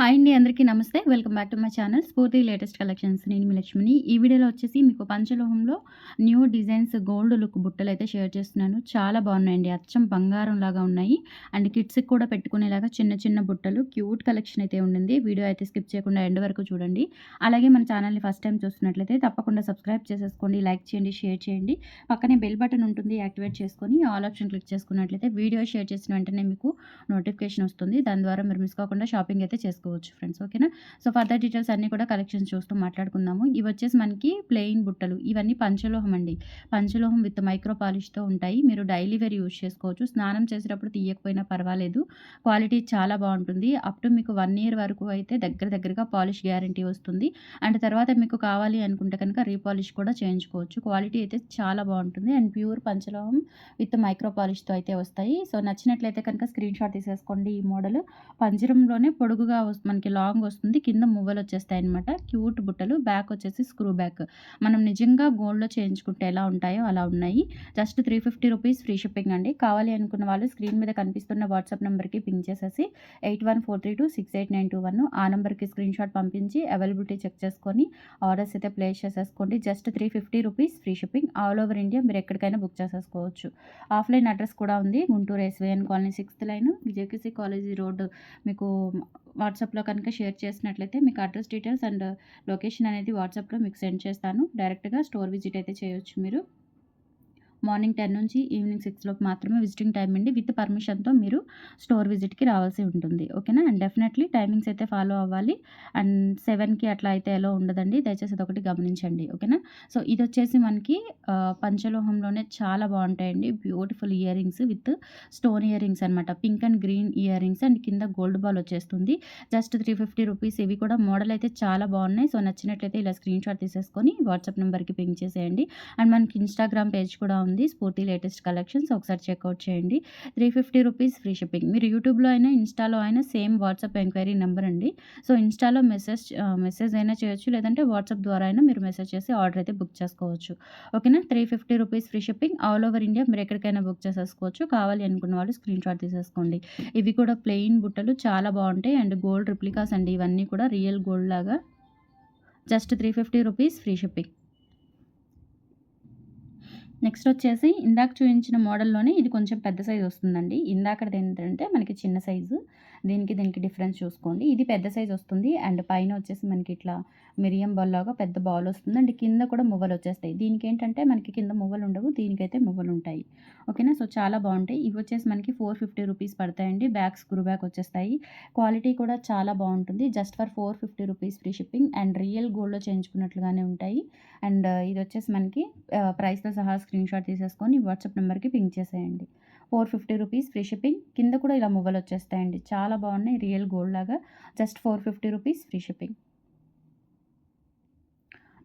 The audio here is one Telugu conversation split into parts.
హాయ్ అండి అందరికీ నమస్తే. Welcome back to my channel. Spoorthi latest collections. నేను మీ లక్ష్మిని. ఈ వీడియోలో వచ్చేసి మీకు పంచలోహంలో న్యూ డిజైన్స్ గోల్డ్ లుక్ బుట్టలు అయితే షేర్ చేస్తున్నాను. చాలా బాగున్నాయండి. అచ్చం బంగారం లాగా ఉన్నాయి. అండ్ కిడ్స్కి కూడా పెట్టుకునేలాగా చిన్న చిన్న బుట్టలు. క్యూట్ కలెక్షన్ అయితే ఉండింది. వీడియో అయితే స్కిప్ చేయకుండా ఎండ్ వరకు చూడండి. అలాగే మన ఛానల్ని ఫస్ట్ టైం చూస్తున్నట్లయితే తప్పకుండా సబ్స్క్రైబ్ చేసేసుకోండి. లైక్ చేయండి షేర్ చేయండి. పక్కనే బెల్ బటన్ ఉంటుంది. యాక్టివేట్ చేసుకొని ఆల్ ఆప్షన్ క్లిక్ చేసుకున్నట్లయితే వీడియో షేర్ చేసిన వెంటనే మీకు నోటిఫికేషన్ వస్తుంది. దాని ద్వారా మీరు మిస్ కాకుండా షాపింగ్ అయితే చేసుకోండి చేసుకోవచ్చు ఫ్రెండ్స్ ఓకేనా? సో ఫర్దర్ డీటెయిల్స్ అన్నీ కూడా కలెక్షన్స్ చూస్తూ మాట్లాడుకుందాము. ఇవి వచ్చేసి మనకి ప్లెయిన్ బుట్టలు. ఇవన్నీ పంచలోహం అండి. పంచలోహం విత్ మైక్రో పాలిష్తో ఉంటాయి. మీరు డైలీ వేర్ యూజ్ చేసుకోవచ్చు. స్నానం చేసేటప్పుడు తీయకపోయినా పర్వాలేదు. క్వాలిటీ చాలా బాగుంటుంది. అప్ టు మీకు వన్ ఇయర్ వరకు అయితే దగ్గర దగ్గరగా పాలిష్ గ్యారంటీ వస్తుంది. అండ్ తర్వాత మీకు కావాలి అనుకుంటే కనుక రీపాలిష్ కూడా చేయించుకోవచ్చు. క్వాలిటీ అయితే చాలా బాగుంటుంది. అండ్ ప్యూర్ పంచలోహం విత్ మైక్రో పాలిష్తో అయితే వస్తాయి. సో నచ్చినట్లయితే కనుక స్క్రీన్ షాట్ తీసేసుకోండి ఈ మోడల్. పంజరంలోనే పొడుగుగా వస్తుంది. మనకి లాంగ్ వస్తుంది కింద మువ్వలు వచ్చేస్తాయి అనమాట క్యూట్ బుట్టలు బ్యాక్ వచ్చేసి స్క్రూ బ్యాక్. మనం నిజంగా గోల్డ్లో చేయించుకుంటే ఎలా ఉంటాయో అలా ఉన్నాయి. Just three fifty rupees free shipping అండి. కావాలి అనుకున్న వాళ్ళు స్క్రీన్ మీద కనిపిస్తున్న వాట్సాప్ నెంబర్కి పింక్ చేసేసి eight one four three two six eight nine two one. ఆ నెంబర్కి స్క్రీన్ షాట్ పంపించి అవైలబిలిటీ చెక్ చేసుకొని ఆర్డర్స్ అయితే ప్లేస్ చేసేసుకోండి. Just three fifty rupees free shipping. All over India మీరు ఎక్కడికైనా బుక్ చేసేసుకోవచ్చు. ఆఫ్లైన్ అడ్రస్ కూడా ఉంది. Guntur SVN colony sixth line. JKC college road. మీకు వాట్సాప్లో కనుక షేర్ చేసినట్లయితే మీకు అడ్రస్ డీటెయిల్స్ అండ్ లొకేషన్ అనేది వాట్సాప్లో మీకు సెండ్ చేస్తాను. డైరెక్ట్గా స్టోర్ విజిట్ అయితే చేయొచ్చు మీరు. మార్నింగ్ టెన్ నుంచి ఈవినింగ్ సిక్స్లోకి మాత్రమే విజిటింగ్ టైం అండి. విత్ పర్మిషన్తో మీరు స్టోర్ విజిట్కి రావాల్సి ఉంటుంది. ఓకేనా? అండ్ డెఫినెట్లీ టైమింగ్స్ అయితే ఫాలో అవ్వాలి. అండ్ సెవెన్కి అట్లా అయితే ఎలా ఉండదండి. దయచేసి అదొకటి గమనించండి. ఓకేనా? సో ఇది వచ్చేసి మనకి పంచలోహంలోనే చాలా బాగుంటాయండి. Beautiful earrings with stone earrings అనమాట pink and green earrings and కింద గోల్డ్ బాల్ వచ్చేస్తుంది. జస్ట్ త్రీ ఫిఫ్టీ రూపీస్ ఇవి కూడా మోడల్ అయితే చాలా బాగున్నాయి. సో నచ్చినట్లయితే ఇలా స్క్రీన్ షాట్ తీసేసుకొని వాట్సాప్ నెంబర్కి పింక్ చేసేయండి. అండ్ మనకి ఇన్స్టాగ్రామ్ పేజ్ కూడా ఉంది స్ఫూర్తి లేటెస్ట్ కలెక్షన్స్ ఒకసారి చెక్అవుట్ చేయండి. Three fifty rupees free shipping. మీరు యూట్యూబ్లో అయినా ఇన్స్టాలో అయినా సేమ్ వాట్సాప్ ఎంక్వైరీ నెంబర్ అండి. సో ఇన్స్టాలో మెసేజ్ మెసేజ్ అయినా చేయొచ్చు. లేదంటే వాట్సాప్ ద్వారా అయినా మీరు మెసేజ్ చేసి ఆర్డర్ అయితే బుక్ చేసుకోవచ్చు. ఓకేనా? Three fifty rupees free shipping all over India మీరు ఎక్కడికైనా బుక్ చేసేసుకోవచ్చు. కావాలి అనుకున్న వాళ్ళు స్క్రీన్ షాట్ తీసేసుకోండి. ఇవి కూడా ప్లెయిన్ బుట్టలు. చాలా బాగుంటాయి. అండ్ గోల్డ్ రిప్లికాస్ అండి. ఇవన్నీ కూడా రియల్ గోల్డ్ లాగా. Just three fifty rupees free shipping. Next వచ్చేసి ఇందాక చూపించిన మోడల్లోనే ఇది కొంచెం పెద్ద సైజ్ వస్తుందండి. ఇందాకది ఏంటంటే మనకి చిన్న సైజు. దీనికి దీనికి డిఫరెన్స్ చూసుకోండి. ఇది పెద్ద సైజ్ వస్తుంది. అండ్ పైన వచ్చేసి మనకి ఇట్లా మిరియం బాల్ లాగా పెద్ద బాల్ వస్తుంది. అండ్ కింద కూడా మువ్వలు వచ్చేస్తాయి. దీనికి ఏంటంటే మనకి కింద మువ్వలు ఉండవు. దీనికైతే మువ్వలు ఉంటాయి. ఓకేనా? సో చాలా బాగుంటాయి. ఇవి వచ్చేసి మనకి ఫోర్ ఫిఫ్టీ రూపీస్ పడతాయండి. బ్యాగ్స్ స్క్రూ బ్యాగ్ వచ్చేస్తాయి. క్వాలిటీ కూడా చాలా బాగుంటుంది. Just for four fifty rupees free shipping. And real గోల్డ్లో చేయించుకున్నట్లుగానే ఉంటాయి. అండ్ ఇది వచ్చేసి మనకి ప్రైస్తో సహా స్క్రీన్ షాట్ తీసేసుకొని వాట్సాప్ నెంబర్కి పింక్ చేసేయండి. Four fifty rupees free shipping కింద కూడా ఇలా మువ్వలు వచ్చేస్తాయండి. చాలా బాగున్నాయి. రియల్ గోల్డ్ లాగా. Just four fifty rupees free shipping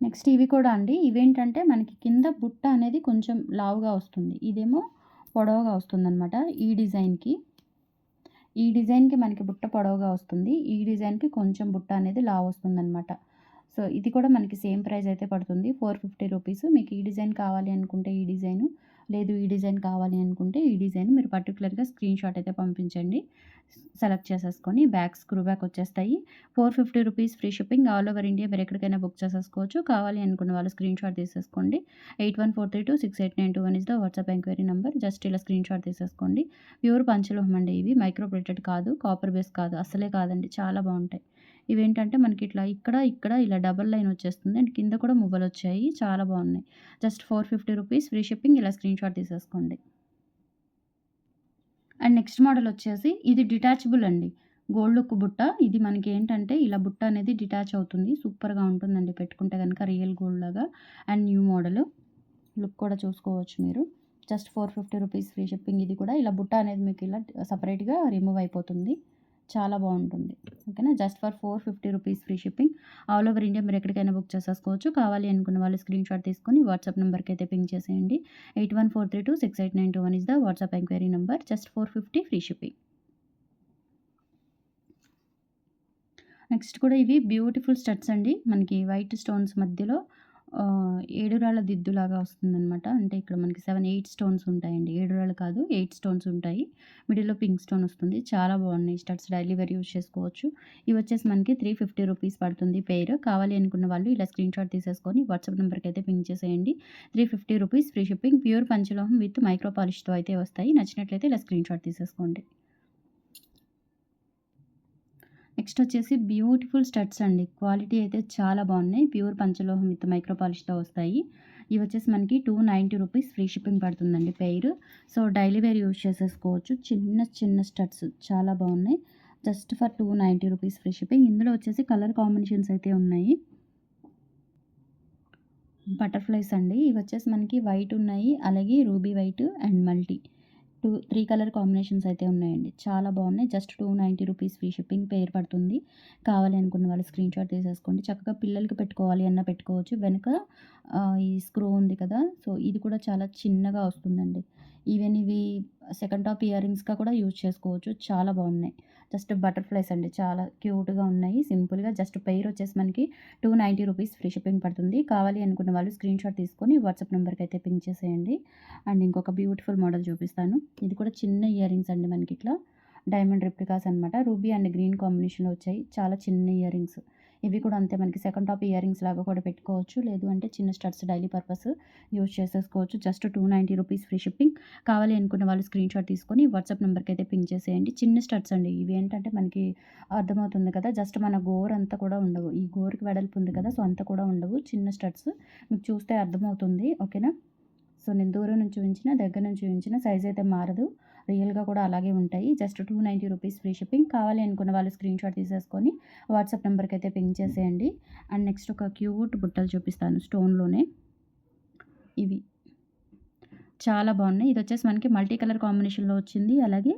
next ఇవి కూడా అండి. ఇవేంటంటే మనకి కింద బుట్ట అనేది కొంచెం లావుగా వస్తుంది. ఇదేమో పొడవుగా వస్తుంది అనమాట ఈ డిజైన్కి ఈ డిజైన్కి మనకి బుట్ట పొడవుగా వస్తుంది. ఈ డిజైన్కి కొంచెం బుట్ట అనేది లావు వస్తుంది అనమాట సో ఇది కూడా మనకి సేమ్ ప్రైస్ అయితే పడుతుంది. Four fifty rupees. మీకు ఈ డిజైన్ కావాలి అనుకుంటే ఈ డిజైన్ లేదు ఈ డిజైన్ కావాలి అనుకుంటే ఈ డిజైన్. మీరు పర్టికులర్గా స్క్రీన్ షాట్ అయితే పంపించండి. సెలెక్ట్ చేసేసుకొని బ్యాక్ స్క్రూ బ్యాక్ వచ్చేస్తాయి. Four fifty rupees free shipping all over India. మీరు ఎక్కడికైనా బుక్ చేసేసుకోవచ్చు. కావాలి అనుకున్న వాళ్ళు స్క్రీన్ షాట్ తీసేసుకోండి. Eight one four three two six eight nine two one is the WhatsApp enquiry number. Just ఇలా స్క్రీన్ షాట్ తీసేసుకోండి. ప్యూర్ పంచలోహం అండి ఇవి. మైక్రో ప్లేటెడ్ కాదు. కాపర్ బేస్ కాదు. అసలే కాదండి. చాలా బాగుంటాయి. ఇవేంటంటే మనకి ఇట్లా ఇక్కడ ఇక్కడ ఇలా డబల్ లైన్ వచ్చేస్తుంది. అండ్ కింద కూడా మువ్వలు వచ్చాయి చాలా బాగున్నాయి just four fifty rupees. Free shipping. ఇలా స్క్రీన్ షాట్ తీసేసుకోండి. అండ్ నెక్స్ట్ మోడల్ వచ్చేసి ఇది డిటాచబుల్ అండి. గోల్డ్ లుక్ బుట్ట. ఇది మనకి ఏంటంటే ఇలా బుట్ట అనేది డిటాచ్ అవుతుంది. సూపర్గా ఉంటుందండి. పెట్టుకుంటే కనుక రియల్ గోల్డ్ లాగా. And new model. లుక్ కూడా చూసుకోవచ్చు మీరు. Just four fifty rupees free shipping. ఇది కూడా ఇలా బుట్ట అనేది మీకు ఇలా సపరేట్గా రిమూవ్ అయిపోతుంది. చాలా బాగుంటుంది. ఓకేనా? Just for four fifty rupees free shipping. All over India మీరు ఎక్కడికైనా బుక్ చేసేసుకోవచ్చు. కావాలి అనుకున్న వాళ్ళు స్క్రీన్ షాట్ తీసుకొని వాట్సాప్ నెంబర్కి అయితే పింక్ చేసేయండి. Eight one four three two six eight nine two one is the WhatsApp enquiry number. Just four fifty free shipping. Next కూడా ఇవి బ్యూటిఫుల్ స్టడ్స్ అండి. మనకి వైట్ స్టోన్స్ మధ్యలో ఏడురాళ్ళ దిద్దులాగా వస్తుందనమాట. అంటే ఇక్కడ మనకి 7, 8 స్టోన్స్ ఉంటాయండి. ఏడురాళ్ళు కాదు ఎయిట్ స్టోన్స్ ఉంటాయి. మిడిల్‌లో పింక్ స్టోన్ వస్తుంది. చాలా బాగున్నాయి స్టడ్స్ డైలీ వేర్ యూజ్ చేసుకోవచ్చు. ఇవి వచ్చేసి మనకి 350 రూపీస్ పడుతుంది పేర్ కావాలి అనుకున్న వాళ్ళు ఇలా స్క్రీన్‌షాట్ తీసేసుకొని వాట్సాప్ నెంబర్కి అయితే పింక్ చేసేయండి. 350 రూపీస్ ఫ్రీ షిప్పింగ్. ప్యూర్ పంచలోహం విత్ మైక్రో పాలిష్‌తో అయితే వస్తాయి. నచ్చినట్లయితే ఇలా స్క్రీన్‌షాట్ తీసేసుకోండి. నెక్స్ట్ వచ్చేసి బ్యూటిఫుల్ స్టడ్స్ అండి. క్వాలిటీ అయితే చాలా బాగున్నాయి. ప్యూర్ పంచలోహం విత్ మైక్రో పాలిష్‌తో వస్తాయి. ఇవి వచ్చేసి మనకి 290 రూపీస్ ఫ్రీ షిప్పింగ్ పడుతుందండి pair. So, daily wear use చేసేసుకోవచ్చు. చిన్న చిన్న స్టడ్స్ చాలా బాగున్నాయి. Just for 290 rupees free shipping. ఇందులో వచ్చేసి కలర్ కాంబినేషన్స్ అయితే ఉన్నాయి. బటర్‌ఫ్లైస్ అండి. ఇవి వచ్చేసి మనకి వైట్ ఉన్నాయి. అలాగే ruby white and multi. Two three colour combinations అయితే ఉన్నాయండి. చాలా బాగున్నాయి. జస్ట్ 290 రూపీస్ ఫ్రీ షిప్పింగ్ పేరు పడుతుంది. కావాలి అనుకున్న వాళ్ళు స్క్రీన్‌షాట్ తీసేసుకోండి. చక్కగా పిల్లలకి పెట్టుకోవాలి అన్న పెట్టుకోవచ్చు. వెనక ఈ స్క్రూ ఉంది కదా! సో, ఇది కూడా చాలా చిన్నగా వస్తుందండి. ఈవెన్ ఇవి సెకండ్ టాప్ ఇయర్ రింగ్స్‌గా కూడా యూజ్ చేసుకోవచ్చు. చాలా బాగున్నాయి. జస్ట్ బటర్‌ఫ్లైస్ అండి. చాలా క్యూట్‌గా ఉన్నాయి. సింపుల్‌గా జస్ట్ పెయిర్ వచ్చేసి మనకి 290 రూపీస్ ఫ్రీ షిప్పింగ్ పడుతుంది. కావాలి అనుకున్న వాళ్ళు స్క్రీన్‌షాట్ తీసుకొని వాట్సాప్ నెంబర్కి అయితే పింక్ చేసేయండి. అండ్ ఇంకొక బ్యూటిఫుల్ మోడల్ చూపిస్తాను. ఇది కూడా చిన్న ఇయర్ రింగ్స్ అండి మనకి ఇట్లా డైమండ్ రిప్లికాస్ అనమాట. రూబీ అండ్ గ్రీన్ కాంబినేషన్‌లో వచ్చాయి. చాలా చిన్న ఇయర్ రింగ్స్. ఇవి కూడా అంతే మనకి సెకండ్ టాప్ ఇయర్ రింగ్స్ లాగా కూడా పెట్టుకోవచ్చు. లేదు అంటే చిన్న స్టడ్స్ డైలీ పర్పస్ యూజ్ చేసేసుకోవచ్చు. Just 290 rupees free shipping. కావాలి అనుకున్న వాళ్ళు స్క్రీన్‌షాట్ తీసుకొని వాట్సాప్ నెంబర్కి అయితే పింక్ చేసేయండి. చిన్న స్టడ్స్ అండి. ఇవి ఏంటంటే మనకి అర్థమవుతుంది కదా! జస్ట్ మన గోర్ అంతా కూడా ఉండవు. ఈ గోరుకి వెడల్పు ఉంది కదా! సో, అంత కూడా ఉండవు. చిన్న స్టడ్స్. మీకు చూస్తే అర్థమవుతుంది. ఓకేనా? సో, నేను దూరం నుంచి చూయించిన, దగ్గర నుంచి చూయించిన సైజ్ అయితే మారదు. రియల్‌గా కూడా అలాగే ఉంటాయి. Just 290 rupees free shipping. కావాలి అనుకున్న వాళ్ళు స్క్రీన్‌షాట్ తీసేసుకొని వాట్సాప్ నెంబర్కి అయితే పింక్ చేసేయండి. అండ్ నెక్స్ట్ ఒక క్యూట్ బుట్టలు చూపిస్తాను స్టోన్‌లోనే. ఇవి. చాలా బాగున్నాయి. ఇది వచ్చేసి మనకి మల్టీ కలర్ కాంబినేషన్‌లో వచ్చింది. అలాగే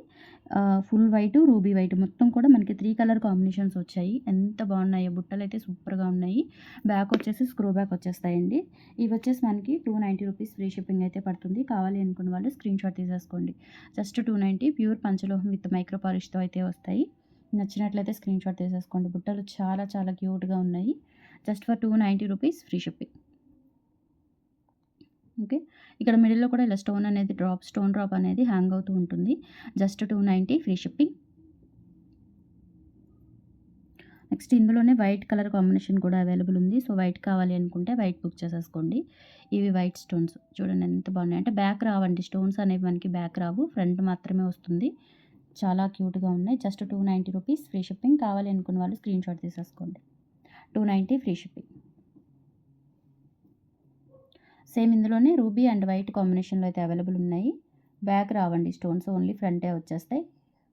ఫుల్ వైట్, రూబీ వైట్ మొత్తం కూడా మనకి త్రీ కలర్ కాంబినేషన్స్ వచ్చాయి. ఎంత బాగున్నాయి బుట్టలు అయితే సూపర్‌గా ఉన్నాయి. బ్యాక్ వచ్చేసి స్క్రూ బ్యాక్ వచ్చేస్తాయండి. ఇవి వచ్చేసి మనకి 290 రూపీస్ ఫ్రీ షిప్పింగ్ అయితే పడుతుంది. కావాలి అనుకున్న వాళ్ళు స్క్రీన్ షాట్ తీసేసుకోండి. జస్ట్ 290 ప్యూర్ పంచలోహం విత్ మైక్రో పాలిష్‌తో అయితే వస్తాయి. నచ్చినట్లయితే స్క్రీన్‌షాట్ తీసేసుకోండి. బుట్టలు చాలా చాలా క్యూట్‌గా ఉన్నాయి. Just for 290 rupees free shipping. Okay. ఇక్కడ మిడిల్‌లో కూడా ఇలా స్టోన్ అనేది డ్రాప్ స్టోన్ డ్రాప్ అనేది హ్యాంగ్ అవుతూ ఉంటుంది. Just 290 free shipping. నెక్స్ట్ ఇందులోనే వైట్ కలర్ కాంబినేషన్ కూడా అవైలబుల్ ఉంది. సో, వైట్ కావాలి అనుకుంటే వైట్ బుక్ చేసేసుకోండి. ఇవి వైట్ స్టోన్స్. చూడండి ఎంత బాగున్నాయి. అంటే బ్యాక్ రావండి. స్టోన్స్ అనేవి మనకి బ్యాక్ రావు. ఫ్రంట్ మాత్రమే వస్తుంది. చాలా క్యూట్‌గా ఉన్నాయి. Just 290 rupees free shipping. కావాలి అనుకున్న వాళ్ళు స్క్రీన్‌షాట్ తీసేసుకోండి. 290 ఫ్రీ షిప్పింగ్. సేమ్ ఇందులోనే రూబీ అండ్ వైట్ కాంబినేషన్‌లో అయితే అవైలబుల్ ఉన్నాయి. బ్యాక్ రావండి స్టోన్స్ ఓన్లీ ఫ్రంటే వచ్చేస్తాయి.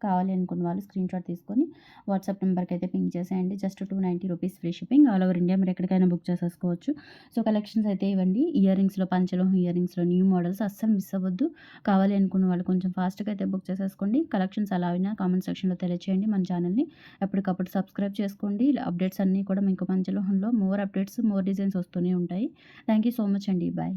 కావాలి అనుకున్న వాళ్ళు స్క్రీన్‌షాట్ తీసుకొని వాట్సాప్ నెంబర్కి అయితే పింక్ చేసేయండి. Just 290 rupees free shipping. All over India మీరు ఎక్కడికైనా బుక్ చేసేసుకోవచ్చు. సో, కలెక్షన్స్ అయితే ఇవ్వండి. ఇయర్ రింగ్స్‌లో పంచలోహం ఇయర్ రింగ్స్‌లో న్యూ మోడల్స్ అస్సలు మిస్ అవ్వద్దు. కావాలి అనుకున్న వాళ్ళు కొంచెం ఫాస్ట్‌గా అయితే బుక్ చేసేసుకోండి. కలెక్షన్స్ అలా అయినా కామెంట్ సెక్షన్‌లో తెలియచేయండి. మన ఛానల్‌ని ఎప్పటికప్పుడు సబ్స్క్రైబ్ చేసుకోండి. అప్డేట్స్ అన్నీ కూడా మీకు పంచలోహంలో మోర్ అప్డేట్స్, మోర్ డిజైన్స్ వస్తూనే ఉంటాయి. థ్యాంక్ యూ సో మచ్ అండి. బాయ్.